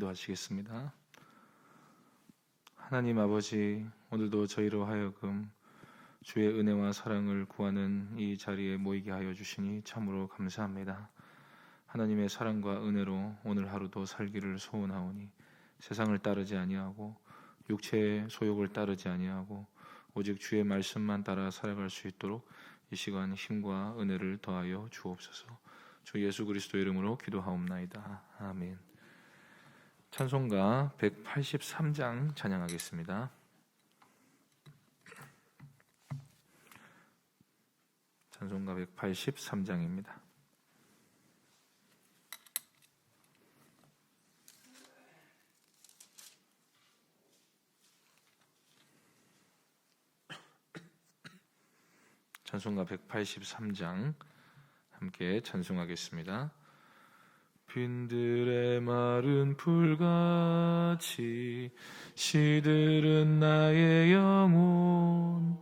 기도하시겠습니다. 하나님 아버지, 오늘도 저희로 하여금 주의 은혜와 사랑을 구하는 이 자리에 모이게 하여 주시니 참으로 감사합니다. 하나님의 사랑과 은혜로 오늘 하루도 살기를 소원하오니 세상을 따르지 아니하고 육체의 소욕을 따르지 아니하고 오직 주의 말씀만 따라 살아갈 수 있도록 이 시간 힘과 은혜를 더하여 주옵소서. 주 예수 그리스도 이름으로 기도하옵나이다. 아멘. 찬송가 183장 찬양하겠습니다. 찬송가 183장입니다. 찬송가 183장 함께 찬송하겠습니다. 빈들의 마른 풀같이 시들은 나의 영혼.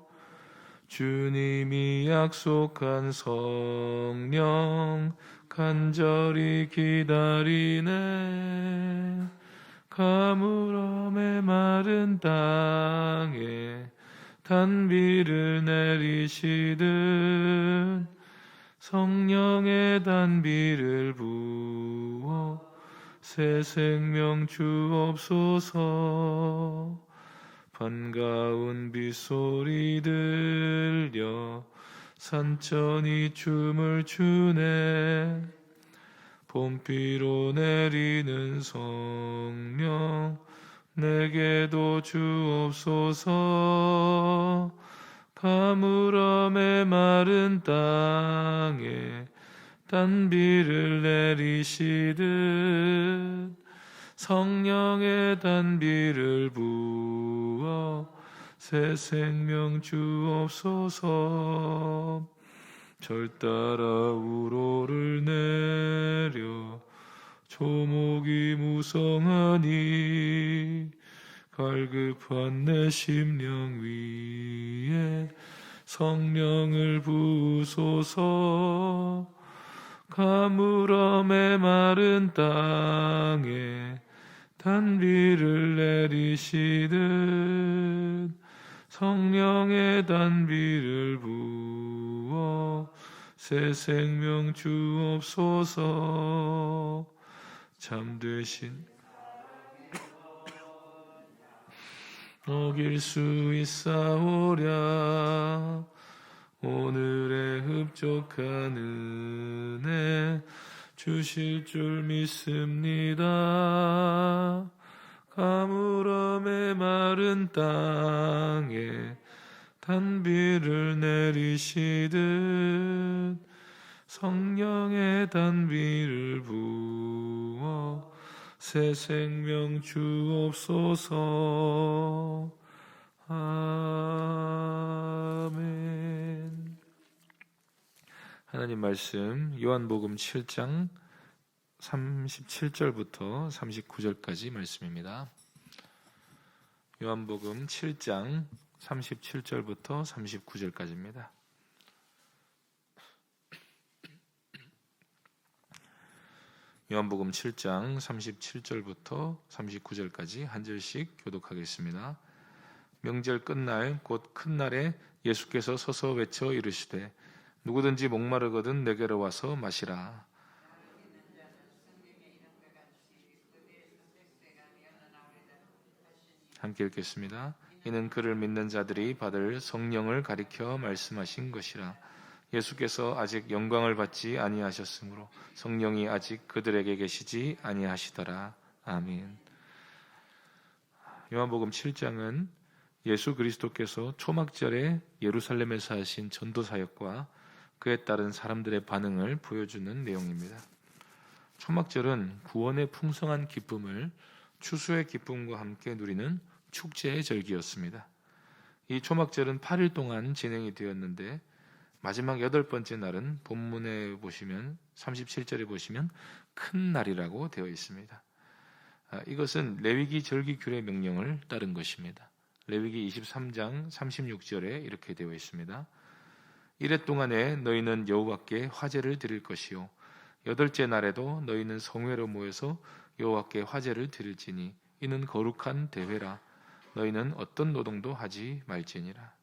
주님이 약속한 성령 간절히 기다리네. 가물음의 마른 땅에 단비를 내리시듯 성령의 단비를 부어 새 생명 주옵소서. 반가운 빗소리 들려 산천이 춤을 추네. 봄비로 내리는 성령 내게도 주옵소서 가물음의 마른 땅에 단비를 내리시듯 성령의 단비를 부어 새 생명 주옵소서. 절 따라 우로를 내려 조목이 무성하니 갈급한 내 심령 위에 성령을 부소서. 가물음의 마른 땅에 단비를 내리시듯 성령의 단비를 부어 새 생명 주옵소서. 잠드신 어길 수 있사오랴. 오늘의 흡족한 은혜 주실 줄 믿습니다. 가물음의 마른 땅에 단비를 내리시듯 성령의 단비를 부어 새 생명 주옵소서. 아멘. 하나님 말씀 요한복음 7장 37절부터 39절까지 말씀입니다. 요한복음 7장 37절부터 39절까지입니다. 요한복음 7장 37절부터 39절까지 한 절씩 교독하겠습니다. 명절 끝날 곧 큰 날에 예수께서 서서 외쳐 이르시되 누구든지 목마르거든 내게로 와서 마시라. 함께 읽겠습니다. 이는 그를 믿는 자들이 받을 성령을 가리켜 말씀하신 것이라. 예수께서 아직 영광을 받지 아니하셨으므로 성령이 아직 그들에게 계시지 아니하시더라. 아멘. 요한복음 7장은 예수 그리스도께서 초막절에 예루살렘에서 하신 전도 사역과 그에 따른 사람들의 반응을 보여주는 내용입니다. 초막절은 구원의 풍성한 기쁨을 추수의 기쁨과 함께 누리는 축제의 절기였습니다. 이 초막절은 8일 동안 진행이 되었는데 마지막 여덟 번째 날은 본문에 보시면 37절에 보시면 큰 날이라고 되어 있습니다. 아, 이것은 레위기 절기 규례 명령을 따른 것입니다. 레위기 23장 36절에 이렇게 되어 있습니다. 이래 동안에 너희는 여호와께 화제를 드릴 것이요 여덟째 날에도 너희는 성회로 모여서 여호와께 화제를 드릴지니 이는 거룩한 대회라 너희는 어떤 노동도 하지 말지니라.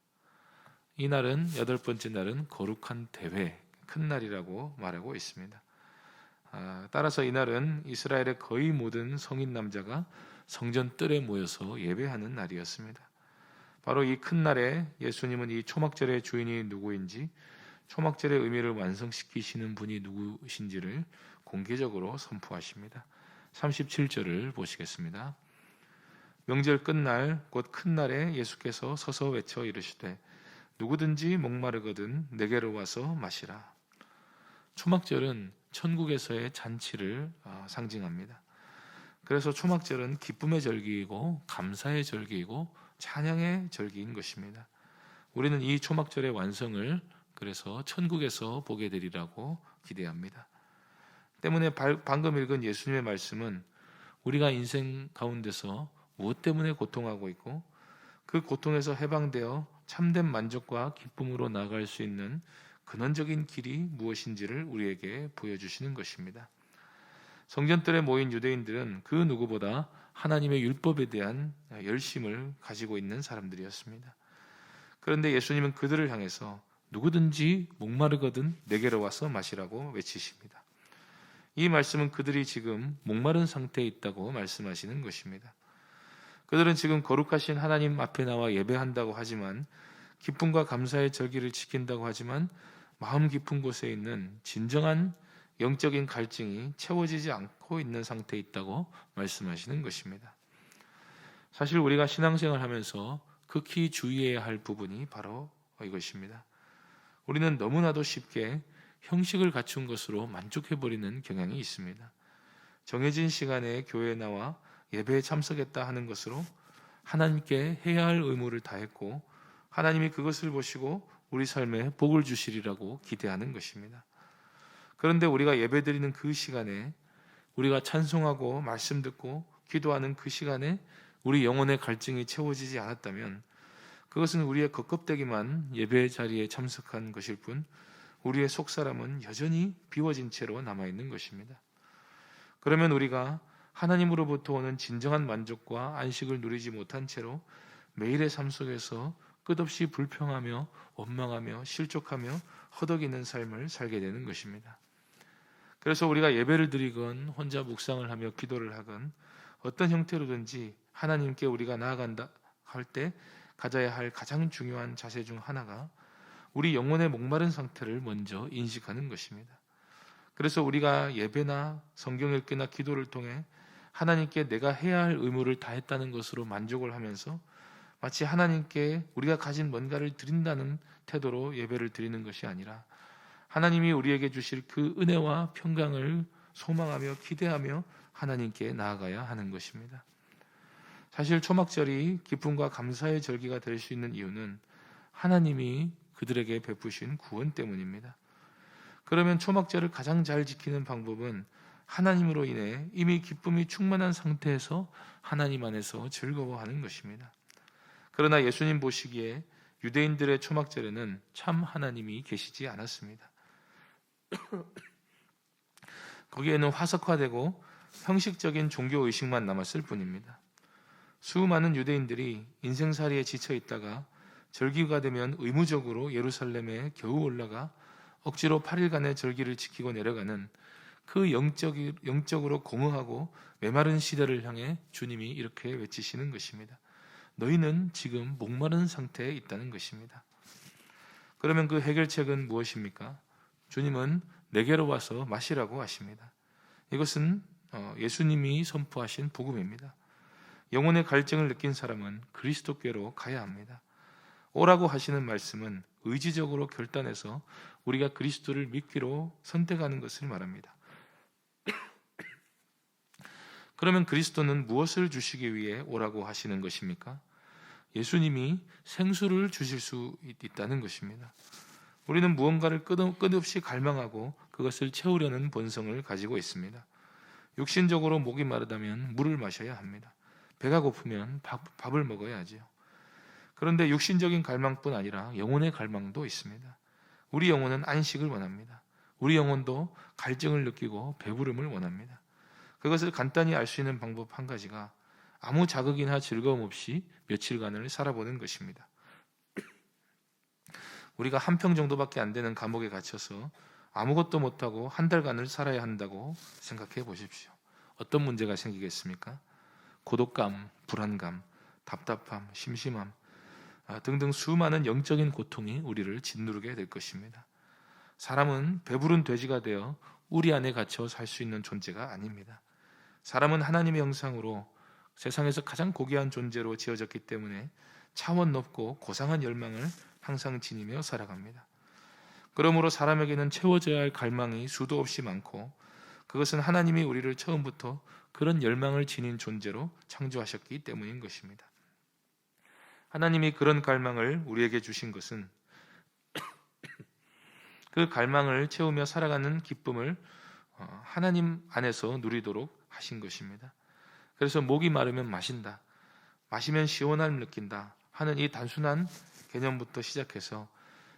이 날은 여덟 번째 날은 거룩한 대회 큰 날이라고 말하고 있습니다. 아, 따라서 이 날은 이스라엘의 거의 모든 성인 남자가 성전 뜰에 모여서 예배하는 날이었습니다. 바로 이 큰 날에 예수님은 이 초막절의 주인이 누구인지 초막절의 의미를 완성시키시는 분이 누구신지를 공개적으로 선포하십니다. 37절을 보시겠습니다. 명절 끝날 곧 큰 날에 예수께서 서서 외쳐 이르시되 누구든지 목마르거든 내게로 와서 마시라. 초막절은 천국에서의 잔치를 아, 상징합니다. 그래서 초막절은 기쁨의 절기이고 감사의 절기이고 찬양의 절기인 것입니다. 우리는 이 초막절의 완성을 그래서 천국에서 보게 되리라고 기대합니다. 때문에 방금 읽은 예수님의 말씀은 우리가 인생 가운데서 무엇 때문에 고통하고 있고 그 고통에서 해방되어 참된 만족과 기쁨으로 나아갈 수 있는 근원적인 길이 무엇인지를 우리에게 보여주시는 것입니다. 성전뜰에 모인 유대인들은 그 누구보다 하나님의 율법에 대한 열심을 가지고 있는 사람들이었습니다. 그런데 예수님은 그들을 향해서 누구든지 목마르거든 내게로 와서 마시라고 외치십니다. 이 말씀은 그들이 지금 목마른 상태에 있다고 말씀하시는 것입니다. 그들은 지금 거룩하신 하나님 앞에 나와 예배한다고 하지만 기쁨과 감사의 절기를 지킨다고 하지만 마음 깊은 곳에 있는 진정한 영적인 갈증이 채워지지 않고 있는 상태에 있다고 말씀하시는 것입니다. 사실 우리가 신앙생활 하면서 극히 주의해야 할 부분이 바로 이것입니다. 우리는 너무나도 쉽게 형식을 갖춘 것으로 만족해버리는 경향이 있습니다. 정해진 시간에 교회에 나와 예배에 참석했다 하는 것으로 하나님께 해야 할 의무를 다했고 하나님이 그것을 보시고 우리 삶에 복을 주시리라고 기대하는 것입니다. 그런데 우리가 예배드리는 그 시간에 우리가 찬송하고 말씀 듣고 기도하는 그 시간에 우리 영혼의 갈증이 채워지지 않았다면 그것은 우리의 겉껍데기만 예배 자리에 참석한 것일 뿐 우리의 속사람은 여전히 비워진 채로 남아 있는 것입니다. 그러면 우리가 하나님으로부터 오는 진정한 만족과 안식을 누리지 못한 채로 매일의 삶 속에서 끝없이 불평하며 원망하며 실족하며 허덕이는 삶을 살게 되는 것입니다. 그래서 우리가 예배를 드리건 혼자 묵상을 하며 기도를 하건 어떤 형태로든지 하나님께 우리가 나아간다 할 때 가져야 할 가장 중요한 자세 중 하나가 우리 영혼의 목마른 상태를 먼저 인식하는 것입니다. 그래서 우리가 예배나 성경 읽기나 기도를 통해 하나님께 내가 해야 할 의무를 다했다는 것으로 만족을 하면서 마치 하나님께 우리가 가진 뭔가를 드린다는 태도로 예배를 드리는 것이 아니라 하나님이 우리에게 주실 그 은혜와 평강을 소망하며 기대하며 하나님께 나아가야 하는 것입니다. 사실 초막절이 기쁨과 감사의 절기가 될 수 있는 이유는 하나님이 그들에게 베푸신 구원 때문입니다. 그러면 초막절을 가장 잘 지키는 방법은 하나님으로 인해 이미 기쁨이 충만한 상태에서 하나님 안에서 즐거워하는 것입니다. 그러나 예수님 보시기에 유대인들의 초막절에는 참 하나님이 계시지 않았습니다. 거기에는 화석화되고 형식적인 종교 의식만 남았을 뿐입니다. 수많은 유대인들이 인생살이에 지쳐 있다가 절기가 되면 의무적으로 예루살렘에 겨우 올라가 억지로 8일간의 절기를 지키고 내려가는 그 영적, 영적으로 공허하고 메마른 시대를 향해 주님이 이렇게 외치시는 것입니다. 너희는 지금 목마른 상태에 있다는 것입니다. 그러면 그 해결책은 무엇입니까? 주님은 내게로 와서 마시라고 하십니다. 이것은 어, 예수님이 선포하신 복음입니다. 영혼의 갈증을 느낀 사람은 그리스도께로 가야 합니다. 오라고 하시는 말씀은 의지적으로 결단해서 우리가 그리스도를 믿기로 선택하는 것을 말합니다. 그러면 그리스도는 무엇을 주시기 위해 오라고 하시는 것입니까? 예수님이 생수를 주실 수 있다는 것입니다. 우리는 무언가를 끝없이 갈망하고 그것을 채우려는 본성을 가지고 있습니다. 육신적으로 목이 마르다면 물을 마셔야 합니다. 배가 고프면 밥, 밥을 먹어야 하지요. 그런데 육신적인 갈망뿐 아니라 영혼의 갈망도 있습니다. 우리 영혼은 안식을 원합니다. 우리 영혼도 갈증을 느끼고 배부름을 원합니다. 그것을 간단히 알 수 있는 방법 한 가지가 아무 자극이나 즐거움 없이 며칠간을 살아보는 것입니다. 우리가 한 평 정도밖에 안 되는 감옥에 갇혀서 아무것도 못하고 한 달간을 살아야 한다고 생각해 보십시오. 어떤 문제가 생기겠습니까? 고독감, 불안감, 답답함, 심심함 아, 등등 수많은 영적인 고통이 우리를 짓누르게 될 것입니다. 사람은 배부른 돼지가 되어 우리 안에 갇혀 살 수 있는 존재가 아닙니다. 사람은 하나님의 형상으로 세상에서 가장 고귀한 존재로 지어졌기 때문에 차원 높고 고상한 열망을 항상 지니며 살아갑니다. 그러므로 사람에게는 채워져야 할 갈망이 수도 없이 많고 그것은 하나님이 우리를 처음부터 그런 열망을 지닌 존재로 창조하셨기 때문인 것입니다. 하나님이 그런 갈망을 우리에게 주신 것은 그 갈망을 채우며 살아가는 기쁨을 어, 하나님 안에서 누리도록 하신 것입니다. 그래서 목이 마르면 마신다. 마시면 시원함을 느낀다. 하는 이 단순한 개념부터 시작해서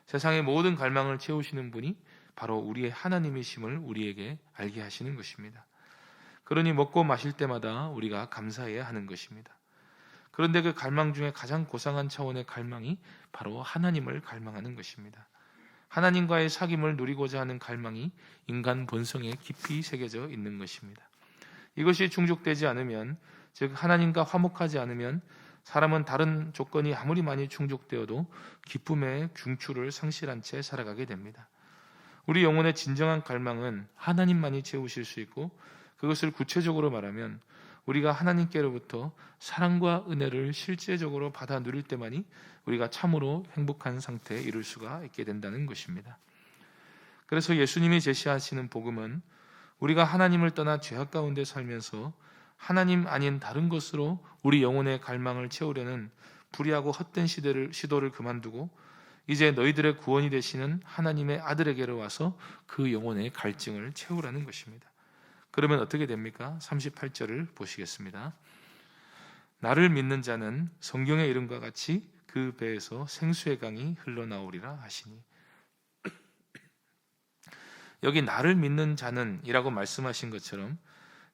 세상의 모든 갈망을 채우시는 분이 바로 우리의 하나님이심을 우리에게 알게 하시는 것입니다. 그러니 먹고 마실 때마다 우리가 감사해야 하는 것입니다. 그런데 그 갈망 중에 가장 고상한 차원의 갈망이 바로 하나님을 갈망하는 것입니다. 하나님과의 사귐을 누리고자 하는 갈망이 인간 본성에 깊이 새겨져 있는 것입니다. 이것이 충족되지 않으면 즉 하나님과 화목하지 않으면 사람은 다른 조건이 아무리 많이 충족되어도 기쁨의 중추를 상실한 채 살아가게 됩니다. 우리 영혼의 진정한 갈망은 하나님만이 채우실 수 있고 그것을 구체적으로 말하면 우리가 하나님께로부터 사랑과 은혜를 실제적으로 받아 누릴 때만이 우리가 참으로 행복한 상태에 이룰 수가 있게 된다는 것입니다. 그래서 예수님이 제시하시는 복음은 우리가 하나님을 떠나 죄악 가운데 살면서 하나님 아닌 다른 것으로 우리 영혼의 갈망을 채우려는 불의하고 헛된 시대를 시도를 그만두고 이제 너희들의 구원이 되시는 하나님의 아들에게로 와서 그 영혼의 갈증을 채우라는 것입니다. 그러면 어떻게 됩니까? 38절을 보시겠습니다. 나를 믿는 자는 성경의 이름과 같이 그 배에서 생수의 강이 흘러나오리라 하시니 여기 나를 믿는 자는이라고 말씀하신 것처럼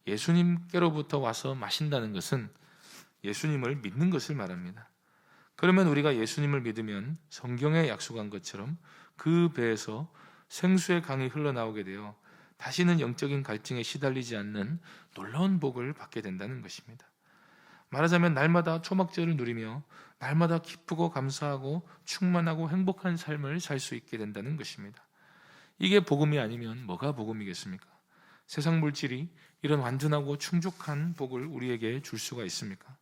예수님께로부터 와서 마신다는 것은 예수님을 믿는 것을 말합니다. 그러면 우리가 예수님을 믿으면 성경에 약속한 것처럼 그 배에서 생수의 강이 흘러나오게 되어 다시는 영적인 갈증에 시달리지 않는 놀라운 복을 받게 된다는 것입니다. 말하자면 날마다 초막절을 누리며 날마다 기쁘고 감사하고 충만하고 행복한 삶을 살 수 있게 된다는 것입니다. 이게 복음이 아니면 뭐가 복음이겠습니까? 세상 물질이 이런 완전하고 충족한 복을 우리에게 줄 수가 있습니까?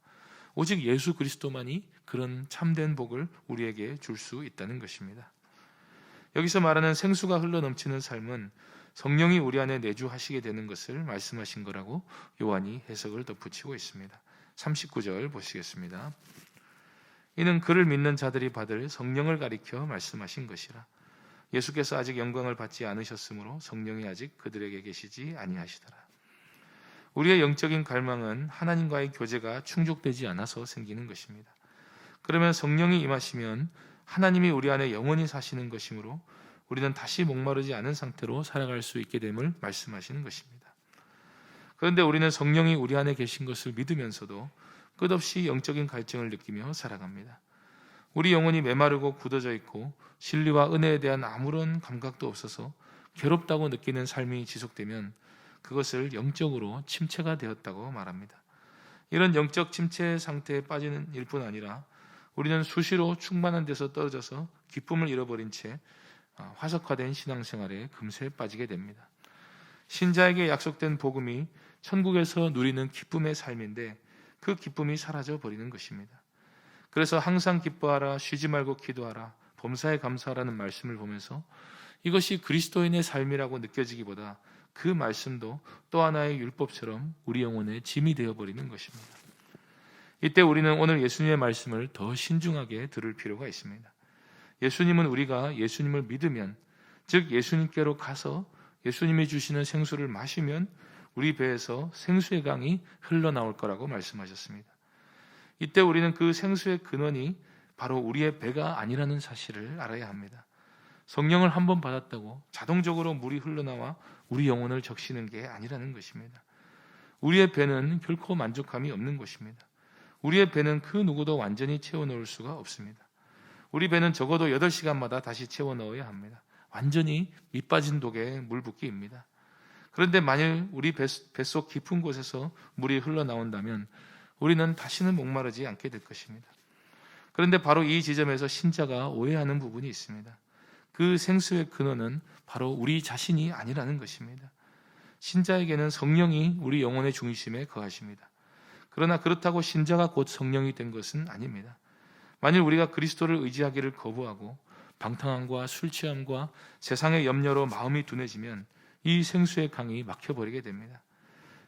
오직 예수 그리스도만이 그런 참된 복을 우리에게 줄 수 있다는 것입니다. 여기서 말하는 생수가 흘러 넘치는 삶은 성령이 우리 안에 내주하시게 되는 것을 말씀하신 거라고 요한이 해석을 덧붙이고 있습니다. 39절 보시겠습니다. 이는 그를 믿는 자들이 받을 성령을 가리켜 말씀하신 것이라. 예수께서 아직 영광을 받지 않으셨으므로 성령이 아직 그들에게 계시지 아니하시더라. 우리의 영적인 갈망은 하나님과의 교제가 충족되지 않아서 생기는 것입니다. 그러면 성령이 임하시면 하나님이 우리 안에 영원히 사시는 것이므로 우리는 다시 목마르지 않은 상태로 살아갈 수 있게 됨을 말씀하시는 것입니다. 그런데 우리는 성령이 우리 안에 계신 것을 믿으면서도 끝없이 영적인 갈증을 느끼며 살아갑니다. 우리 영혼이 메마르고 굳어져 있고 진리와 은혜에 대한 아무런 감각도 없어서 괴롭다고 느끼는 삶이 지속되면 그것을 영적으로 침체가 되었다고 말합니다. 이런 영적 침체 상태에 빠지는 일뿐 아니라 우리는 수시로 충만한 데서 떨어져서 기쁨을 잃어버린 채 어, 화석화된 신앙생활에 금세 빠지게 됩니다. 신자에게 약속된 복음이 천국에서 누리는 기쁨의 삶인데 그 기쁨이 사라져 버리는 것입니다. 그래서 항상 기뻐하라, 쉬지 말고 기도하라, 범사에 감사하라는 말씀을 보면서 이것이 그리스도인의 삶이라고 느껴지기보다 그 말씀도 또 하나의 율법처럼 우리 영혼에 짐이 되어 버리는 것입니다. 이때 우리는 오늘 예수님의 말씀을 더 신중하게 들을 필요가 있습니다. 예수님은 우리가 예수님을 믿으면 즉 예수님께로 가서 예수님이 주시는 생수를 마시면 우리 배에서 생수의 강이 흘러나올 거라고 말씀하셨습니다. 이때 우리는 그 생수의 근원이 바로 우리의 배가 아니라는 사실을 알아야 합니다. 성령을 한 번 받았다고 자동적으로 물이 흘러나와 우리 영혼을 적시는 게 아니라는 것입니다. 우리의 배는 결코 만족함이 없는 것입니다. 우리의 배는 그 누구도 완전히 채워 넣을 수가 없습니다. 우리 배는 적어도 8시간마다 다시 채워 넣어야 합니다. 완전히 밑 빠진 독에 물 붓기입니다. 그런데 만일 우리 뱃- 뱃속 깊은 곳에서 물이 흘러나온다면 우리는 다시는 목마르지 않게 될 것입니다. 그런데 바로 이 지점에서 신자가 오해하는 부분이 있습니다. 그 생수의 근원은 바로 우리 자신이 아니라는 것입니다. 신자에게는 성령이 우리 영혼의 중심에 거하십니다. 그러나 그렇다고 신자가 곧 성령이 된 것은 아닙니다. 만일 우리가 그리스도를 의지하기를 거부하고 방탕함과 술 취함과 세상의 염려로 마음이 둔해지면 이 생수의 강이 막혀버리게 됩니다.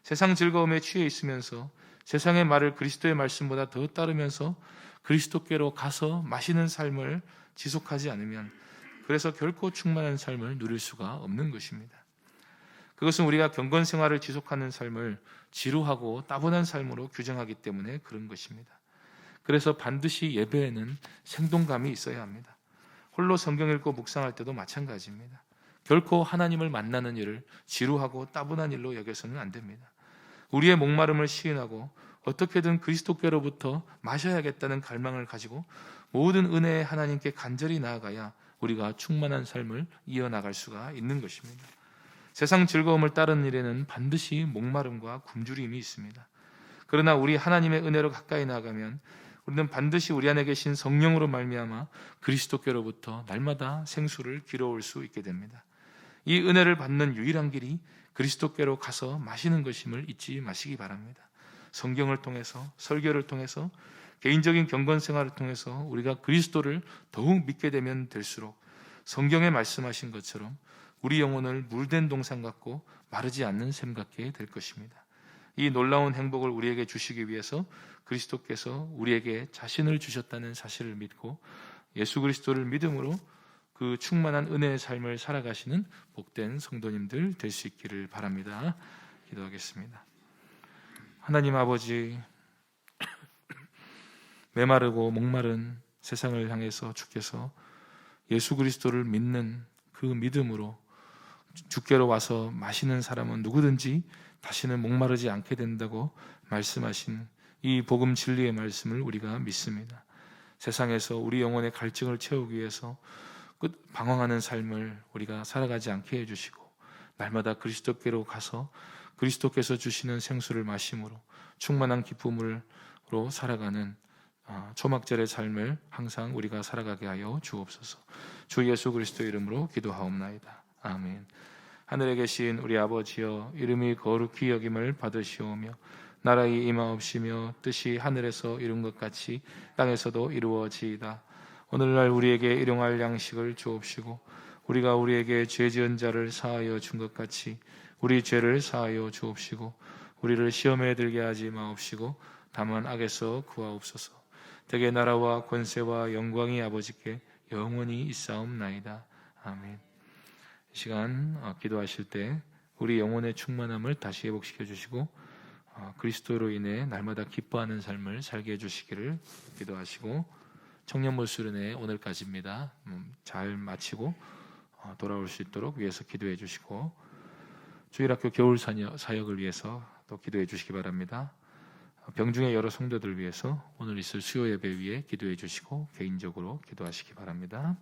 세상 즐거움에 취해 있으면서 세상의 말을 그리스도의 말씀보다 더 따르면서 그리스도께로 가서 마시는 삶을 지속하지 않으면 그래서 결코 충만한 삶을 누릴 수가 없는 것입니다. 그것은 우리가 경건 생활을 지속하는 삶을 지루하고 따분한 삶으로 규정하기 때문에 그런 것입니다. 그래서 반드시 예배에는 생동감이 있어야 합니다. 홀로 성경 읽고 묵상할 때도 마찬가지입니다. 결코 하나님을 만나는 일을 지루하고 따분한 일로 여겨서는 안 됩니다. 우리의 목마름을 시인하고 어떻게든 그리스도께로부터 마셔야겠다는 갈망을 가지고 모든 은혜의 하나님께 간절히 나아가야 우리가 충만한 삶을 이어나갈 수가 있는 것입니다. 세상 즐거움을 따르는 일에는 반드시 목마름과 굶주림이 있습니다. 그러나 우리 하나님의 은혜로 가까이 나가면 우리는 반드시 우리 안에 계신 성령으로 말미암아 그리스도께로부터 날마다 생수를 길어올 수 있게 됩니다. 이 은혜를 받는 유일한 길이 그리스도께로 가서 마시는 것임을 잊지 마시기 바랍니다. 성경을 통해서 설교를 통해서 개인적인 경건 생활을 통해서 우리가 그리스도를 더욱 믿게 되면 될수록 성경에 말씀하신 것처럼 우리 영혼을 물된 동산 같고 마르지 않는 샘 같게 될 것입니다. 이 놀라운 행복을 우리에게 주시기 위해서 그리스도께서 우리에게 자신을 주셨다는 사실을 믿고 예수 그리스도를 믿음으로 그 충만한 은혜의 삶을 살아가시는 복된 성도님들 될 수 있기를 바랍니다. 기도하겠습니다. 하나님 아버지, 메마르고 목마른 세상을 향해서 주께서 예수 그리스도를 믿는 그 믿음으로 주께로 와서 마시는 사람은 누구든지 다시는 목마르지 않게 된다고 말씀하신 이 복음 진리의 말씀을 우리가 믿습니다. 세상에서 우리 영혼의 갈증을 채우기 위해서 끝 방황하는 삶을 우리가 살아가지 않게 해주시고 날마다 그리스도께로 가서 그리스도께서 주시는 생수를 마심으로 충만한 기쁨으로 살아가는 아, 초막절의 삶을 항상 우리가 살아가게 하여 주옵소서. 주 예수 그리스도 이름으로 기도하옵나이다. 아멘. 하늘에 계신 우리 아버지여 이름이 거룩히 여김을 받으시오며 나라의 임하옵시며 뜻이 하늘에서 이룬 것 같이 땅에서도 이루어지이다. 오늘날 우리에게 일용할 양식을 주옵시고 우리가 우리에게 죄 지은 자를 사하여 준 것 같이 우리 죄를 사하여 주옵시고 우리를 시험에 들게 하지 마옵시고 다만 악에서 구하옵소서. 대개 나라와 권세와 영광이 아버지께 영원히 있사옵나이다. 아멘. 이 시간 어, 기도하실 때 우리 영혼의 충만함을 다시 회복시켜 주시고 어, 그리스도로 인해 날마다 기뻐하는 삶을 살게 해 주시기를 기도하시고 청년몰 수련회 오늘까지입니다. 음, 잘 마치고 어, 돌아올 수 있도록 위해서 기도해 주시고 주일학교 겨울 사역, 사역을 위해서 또 기도해 주시기 바랍니다. 어, 병중의 여러 성도들 위해서 오늘 있을 수요 예배 위에 기도해 주시고 개인적으로 기도하시기 바랍니다.